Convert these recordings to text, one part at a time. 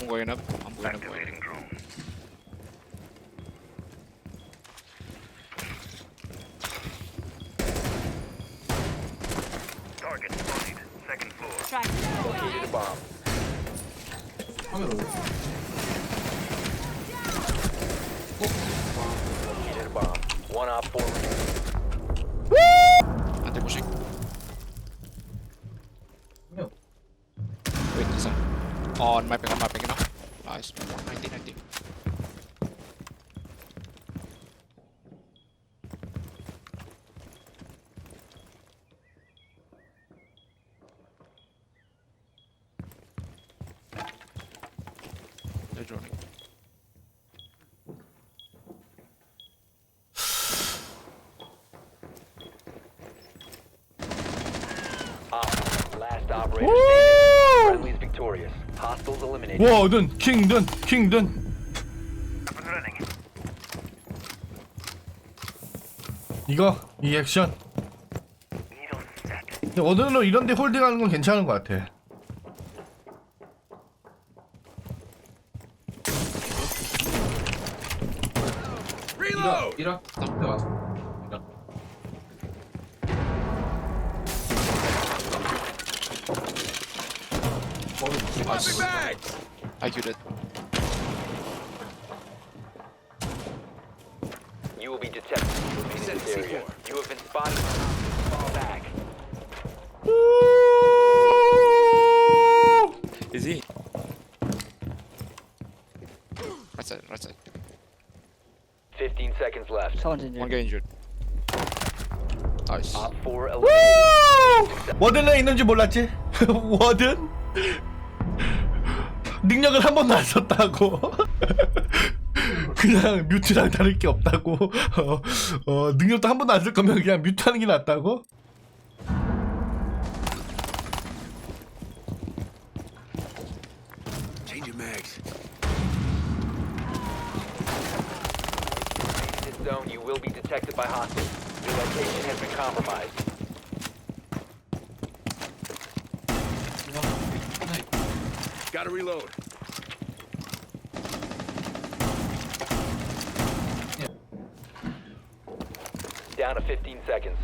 I'm going up. I'm going up. Going up. Target spotted. Second floor. Located a bomb. 카메라 어디 Located a bomb. One op four remaining. Anti pushing. 명 Wait, isa. On mapping, on mapping, you know? Nice. 90, 90. They're droning. Op. Last operator standing. Friendly's victorious. Hostiles eliminated. 워든 킹든 킹든. 이거 이 액션 워든으로 이런데 홀딩하는 건 괜찮은 것 같아 이라 이라 네 맞아 이라 거기 Nice. IQ dead. You will be detected if you remain in this area. You have been spotted. Injured. One guy injured. Nice. Op 4 eliminated. 워든에 있는지 몰랐지? 워든? 능력을 한 번도 안 썼다고 그냥 뮤트랑 다를 게 없다고 어, 어, 능력도 한 번도 안 쓸 거면 그냥 뮤트하는 게 낫다고? zone, you will be detected by hostiles. Your location has been compromised. Gotta reload. Down to 15 seconds.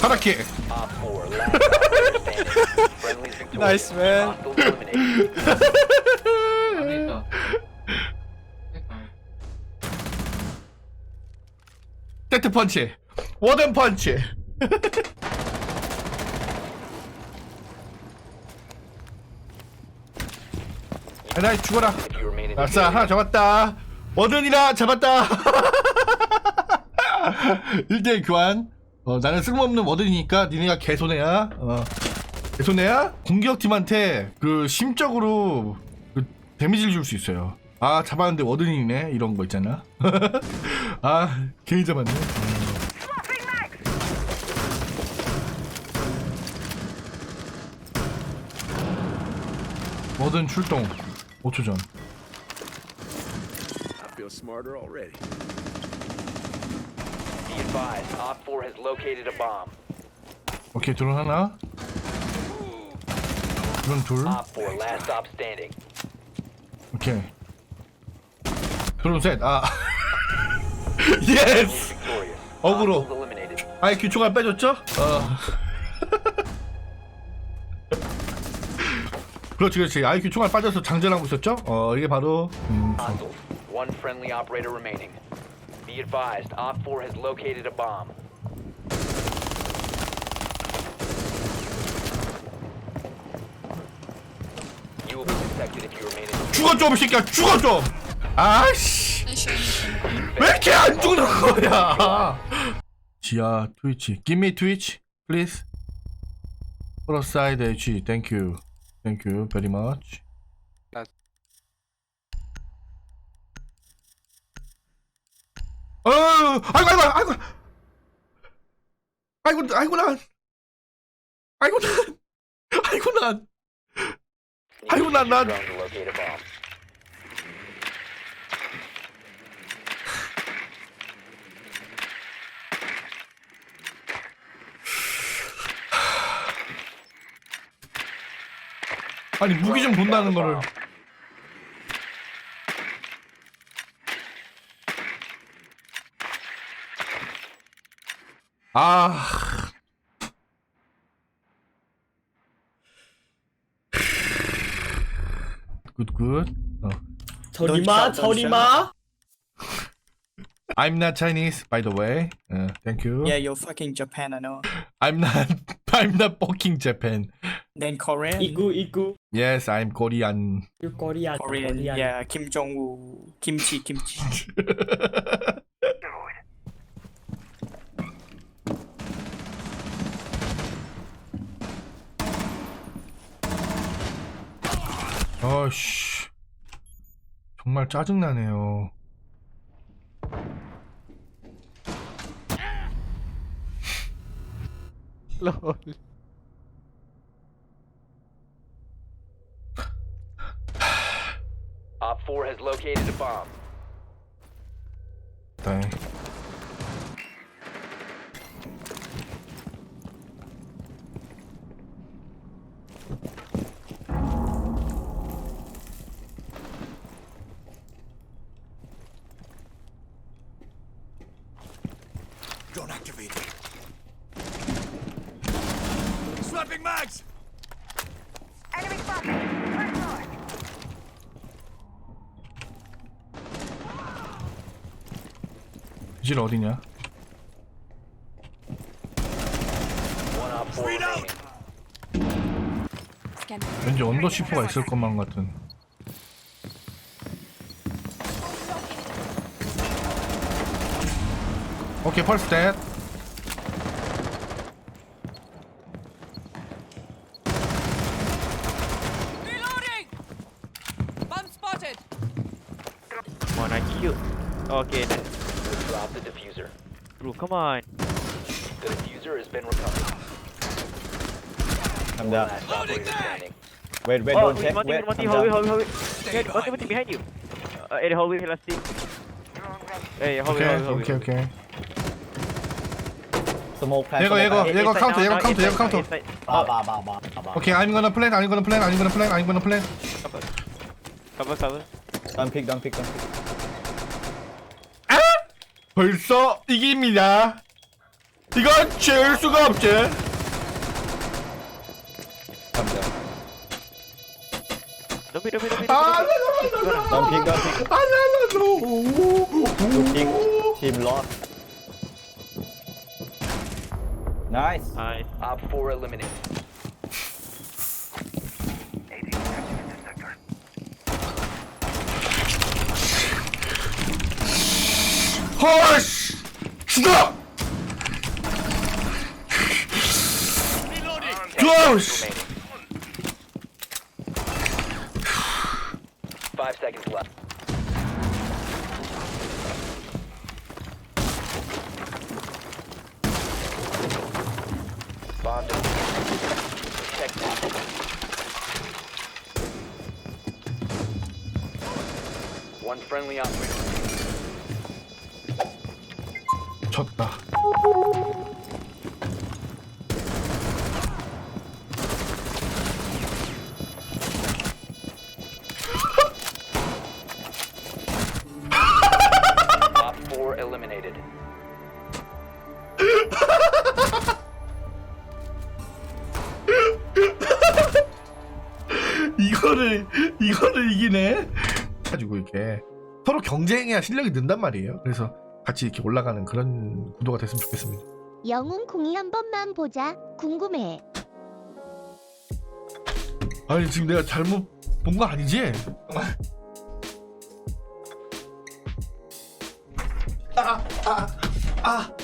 Harakiri. Op 4, last Nice, man. 세트 펀치 워든 펀치 에라이 죽어라. 아싸 하나 잡았다. 워든이라 잡았다. 1대1 교환. 어, 나는 쓸모없는 워든이니까 니네가 개손해야. 어. 개손해야 공격팀한테 그 심적으로 그 데미지를 줄 수 있어요 아 잡았는데 워든이네 이런 거 있잖아 아 괜히 잡았네 워든 출동 5초 전 I feel smarter already. be advised, Op 4 has located a bomb. 오케이 드론 하나 드론 둘 Op 4, last stop standing. 오케이 드론 셋아 예스 Victorious. 어그로. Hostiles eliminated. IQ 초과 빼줬죠? 어 그렇지 그렇지 IQ 초과 빠져서 장전하고 있었죠? 어 이게 바로 음, Hostiles. One friendly operator remaining. Be advised, Op 4 has located a bomb. You will be detected if you remain in 죽어 좀 새끼야 죽어 좀 아씨. 왜 이렇게 안 죽는 거야? 지하 트위치. Give me Twitch please. 플러스 사이드 H Thank you. Thank you very much. 어 아이고 아이고 아이고. 아이고 아이고 난. 아이고 난. 아이고 난. 아이고, 난- 난- drone to locate a bomb. 아니 무기 좀 본다는 거를 아 굿굿 어. 저리 마, 저리 마. I'm not Chinese by the way uh, thank you Yeah, you're fucking Japan, I know. I'm not I'm not fucking Japan Then Korean. 이구 이구 yes I'm Korean 유 코리아 Korean. Yeah, Kim Jong Un, kimchi, kimchi. 어씨 정말 짜증나네요 Op 4 has located a bomb. 네. Drone activated. Swapping mags! Enemy spotted. 질 어디냐 One Op 4 Speed out! remaining. 왠지 언더 시프가 있을 것만 같은 오케이 펄스 댓 Reloading! Bomb spotted! Come on, I kill. Okay, then. Ooh, come on. The diffuser has been recovered. I'm down. Loading that! Wait, wait, oh, don't check. One team, one team, hallway, hallway, hallway. Behind one team, one team behind you. Uh, in hallway, last team. Hey, hallway, okay, hallway, okay, hallway. okay. Smoke plant. Diego, Diego, Diego, come to, Diego, come to, Diego, come to. Ba, ba, ba, ba. Okay, I'm gonna plan, I'm gonna plan, I'm gonna plan, I'm gonna plan. Cover, cover. Don't pick, don't pick, don't pick. 벌써 이깁니다 이건 질 수가 없지 be, don't be, 아 don't be. Don't pick, don't pick. 아나나나 Good pick. Team lost. Nice. Nice. Op 4 eliminated. 헐씨 죽어 좋아씨 Remaining. Five seconds left. Bomb defused. Protect that. One friendly operator. 졌다. Op 4 eliminated. 이거를 이거를 이기네? 가지고 이렇게 서로 경쟁해야 실력이 는단 말이에요. 그래서 같이 이렇게 올라가는 그런 구도가 됐으면 좋겠습니다 영웅 공이 한 번만 보자. 궁금해. 아니 지금 내가 잘못 본 거 아니지? 아, 아, 아, 아,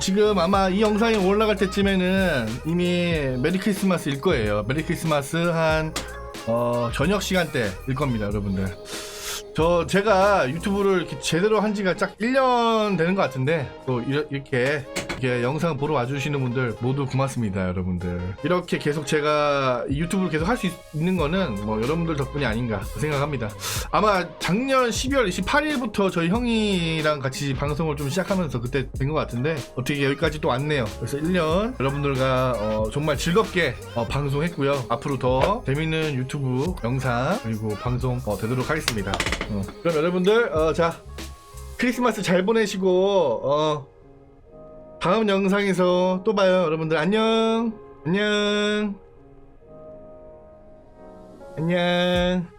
지금 아마 이 영상이 올라갈 때쯤에는 이미 메리 크리스마스일 거예요. 메리 크리스마스 한 어, 저녁 시간대일 겁니다, 여러분들. 저 제가 유튜브를 제대로 한 지가 딱 1년 되는 것 같은데 또 이렇게 이게 영상 보러 와주시는 분들 모두 고맙습니다, 여러분들. 이렇게 계속 제가 이 유튜브를 계속 할 수 있는 거는 뭐 여러분들 덕분이 아닌가 생각합니다. 아마 작년 12월 28일부터 저희 형이랑 같이 방송을 좀 시작하면서 그때 된 것 같은데 어떻게 여기까지 또 왔네요. 그래서 1년 여러분들과 어, 정말 즐겁게 어, 방송했고요. 앞으로 더 재밌는 유튜브 영상 그리고 방송 어, 되도록 하겠습니다. 어, 그럼 여러분들 어, 자 크리스마스 잘 보내시고 어, 다음 영상에서 또 봐요 여러분들. 안녕. 안녕. 안녕